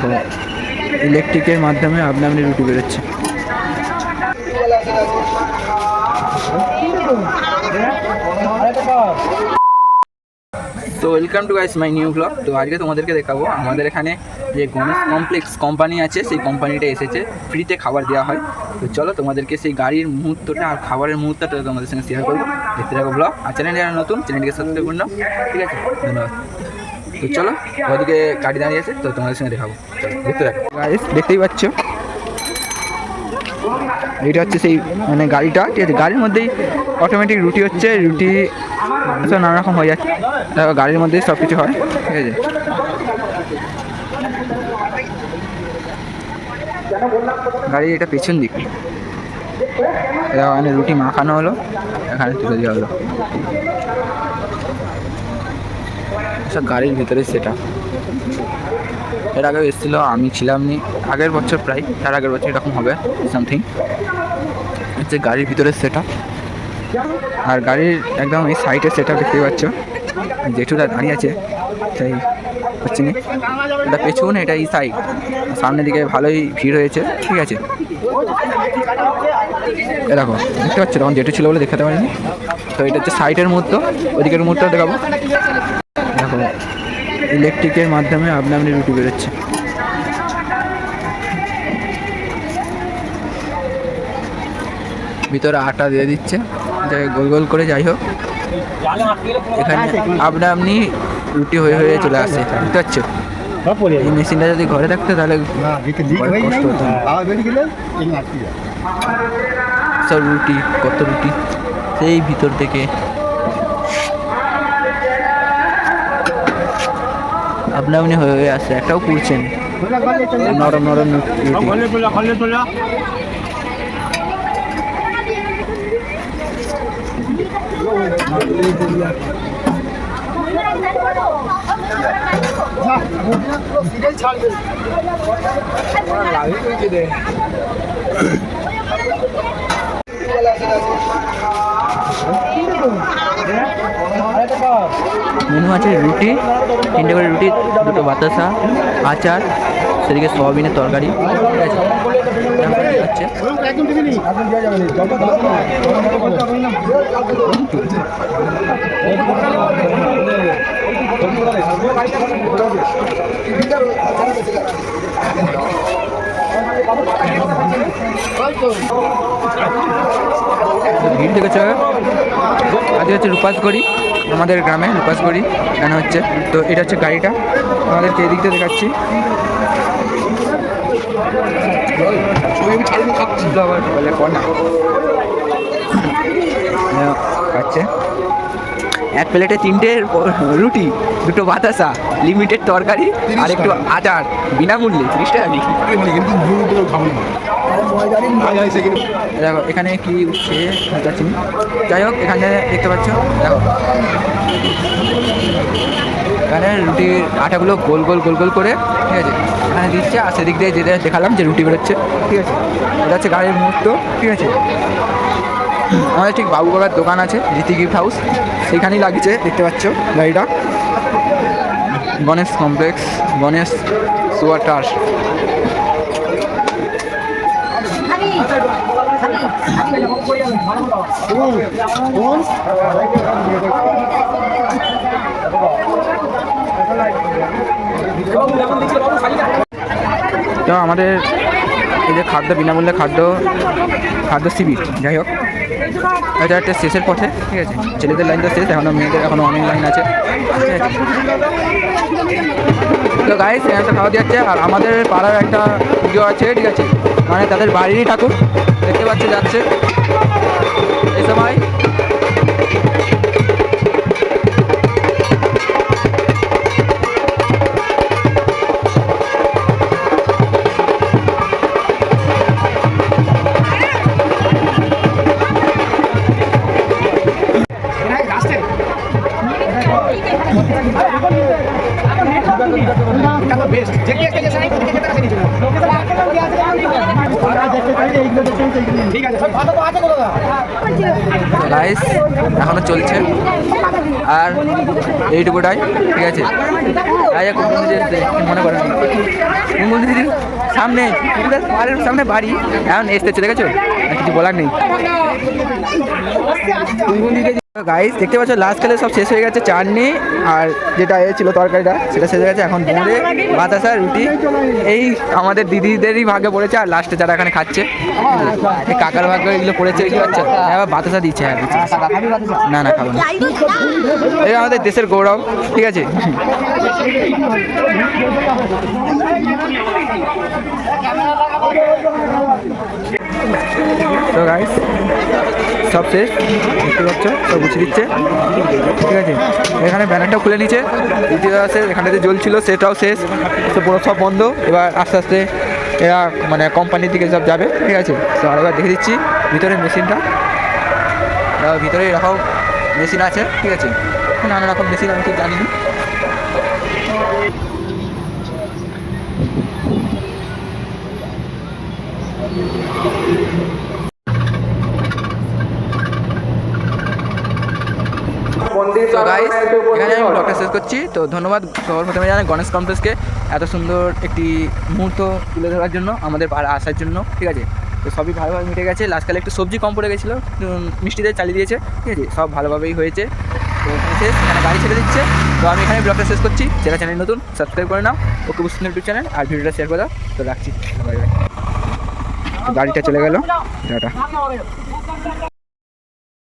দেখো ইলেকট্রিকের মাধ্যমে আপনি আপনি রুটি বেরোচ্ছে। তো welcome to guys my new blog তো আজকে তোমাদেরকে দেখাবো, আমাদের এখানে যে গণেশ কমপ্লেক্স কোম্পানি আছে, সেই কোম্পানিটা এসেছে। ফ্রিতে খাবার দেওয়া হয়। তো চলো তোমাদেরকে সেই গাড়ির মুহূর্তটা আর খাবারের মুহূর্তটা তোমাদের সঙ্গে শেয়ার করব। দেখতে থাকো ব্লগ আর চ্যানেল নতুন চ্যানেলটিকে সাবস্ক্রাইব করে নাও। ঠিক আছে, ধন্যবাদ। তো চলো ওদিকে গাড়ি দাঁড়িয়ে আছে, তো তোমাদের সঙ্গে দেখাবো। দেখতে গাইস দেখতেই পাচ্ছ? এইটা হচ্ছে সেই মানে গাড়িটা, ঠিক আছে? গাড়ির মধ্যেই অটোমেটিক রুটি হচ্ছে, রুটি সব নানা রকম হয়ে যাচ্ছে। দেখো, গাড়ির মধ্যেই সব কিছু হয়, ঠিক আছে? গাড়ি এটা পেছন দিক। দেখো এখানে রুটি মাখানো হলো, এখানে তুলে দেওয়া হলো। সব গাড়ির ভিতরে সেটা। এর আগেও এসেছিল, আমি ছিলাম নি। আগের বছর প্রায়, তার আগের বছর এরকম হবে সামথিং হচ্ছে গাড়ির ভিতরে সেটা। আর গাড়ির একদম এই সাইডে সেটা দেখতে পাচ্ছ। জেঠুরা দাঁড়িয়ে আছে, তাই হচ্ছে না। এটা পেছন, এটা এই সাইড সামনের দিকে ভালোই ভিড় হয়েছে, ঠিক আছে। এরকম দেখতে পাচ্ছ? তখন জেঠু ছিল বলে দেখাতে পারিনি। তো এটা হচ্ছে সাইডের মুহূর্ত, ওদিকের মুহূর্ত দেখাবো। দেখো ইলেকট্রিকের মাধ্যমে আপনা আপনি রুটি বেরোচ্ছে। ভিতরে আটা দিয়ে দিচ্ছে। গোল গোল করে যাই হোক। এখানে আপনা আপনি রুটি হয়ে হয়ে চলে আসে বুঝতে পারছ? এই মেশিনটা যদি ঘরে থাকতো তাহলে সব রুটি, কত রুটি, সেই ভিতর থেকে আপনা আপনি হয়ে আসছে একটাও পুড়ছেন নরম নরম মেনু আছে রুটি তিনটে করে রুটি দুটো বাতাসা আচার সেদিকে সোয়াবিনের তরকারি। ঠিক আছে হচ্ছে ভিড় দেখেছ? আজকে হচ্ছে রূপাসগড়ি আমাদের গ্রামে রূপাসগড়ি এখানে হচ্ছে। তো এটা হচ্ছে গাড়িটা আমাদেরকে এদিক দিয়ে দেখাচ্ছি। খাচ্ছে এক প্লেটে তিনটে রুটি দুটো বাতাসা লিমিটেড তরকারি আর একটু আচার বিনামূল্যে ত্রিশ টাকা দেখো এখানে কি উঠছে যাচ্ছি যাই হোক এখানে দেখতে পাচ্ছ দেখো। এখানে রুটির আটাগুলো গোল গোল গোল গোল করে ঠিক আছে এখানে দিচ্ছে আর সেদিক দিয়ে যেটা দেখালাম যে রুটি বেরোচ্ছে ঠিক আছে। এটা হচ্ছে গাড়ির মুহূর্ত ঠিক আছে। আমাদের ঠিক বাবু কাকার দোকান আছে রীতি গিফট হাউস সেখানেই লাগছে দেখতে পাচ্ছ গাড়িটা। গণেশ কমপ্লেক্স গণেশ সুয়াটার তো আমাদের এই যে খাদ্য, বিনামূল্যে খাদ্য খাদ্য শিবির, যাই হোক। এটা একটা শেষের পথে, ঠিক আছে? ছেলেদের লাইন তো শেষ এখনও মেয়েদের এখনও অনেক লাইন আছে, ঠিক আছে? তো গাইস একটা খাওয়া দিচ্ছে, আর আমাদের পাড়ার একটা পুজো আছে, ঠিক আছে? মানে তাদের বাড়িরই ঠাকুর। দেখতে পাচ্ছি যাচ্ছে। এই সময় গাইস এখনও চলছে। আর এইটুকুটাই, ঠিক আছে? মনে করেন? কোন দিদি, সামনে বাড়ির সামনে বাড়ি। এখন এসতেছে দেখেছ? আর কিছু বলার নেই। গাইস দেখতে পাচ্ছ লাস্ট কালে সব শেষ হয়ে গেছে চাটনি আর যেটা এ ছিল তরকারিটা সেটা শেষ হয়ে গেছে এখন বোঁড়ে বাতাসা রুটি এই আমাদের দিদিদেরই ভাগে পড়েছে আর লাস্টে যারা এখানে খাচ্ছে কাকার ভাগে এগুলো পড়েছে কি হচ্ছে? এবার বাতাসা দিচ্ছে হ্যাঁ দিচ্ছে। না না খাব না। এই আমাদের দেশের গৌরব ঠিক আছে? তো গাইস সব শেষ। দেখতে পাচ্ছ? সব গুছিয়ে দিচ্ছে। ঠিক আছে? এখানে ব্যানারটাও খুলে নিচ্ছে দ্বিতীয় আছে এখানে যে জ্বলছিল, সেটাও শেষ। তো পুরো সব বন্ধ। এবার আস্তে আস্তে এরা মানে কোম্পানির দিকে সব যাবে। ঠিক আছে? তো আরেকবার দেখে দিচ্ছি। ভিতরে মেশিনটা। ভিতরে এরকম মেশিন আছে। ঠিক আছে? নানা রকম মেশিন, আমি ঠিক জানি তো গাইস এখানে আমি ব্লগটা শেষ করছি। তো ধন্যবাদ সবার প্রথমে জানাই গণেশ কমপ্লেক্সকে এত সুন্দর একটি মুহূর্ত তুলে ধরার জন্য আমাদের পাড়া আসার জন্য ঠিক আছে? তো সবই ভালোভাবে মিটে গেছে। লাস্টকালে একটু সবজি কম পড়ে গেছিল মিষ্টিতে চালিয়ে দিয়েছে ঠিক আছে? সব ভালোভাবেই হয়েছে। তো শেষ এখানে গাড়ি ছেড়ে দিচ্ছে। তো আমি এখানে ব্লগটা শেষ করছি। যারা চ্যানেল নতুন সাবস্ক্রাইব করে নাও। ওকে বুঝতে ইউটিউব চ্যানেল আর ভিডিওটা শেয়ার করে দাও। তো রাখছি। বাই বাই গাড়িটা চলে গেল। টাটা।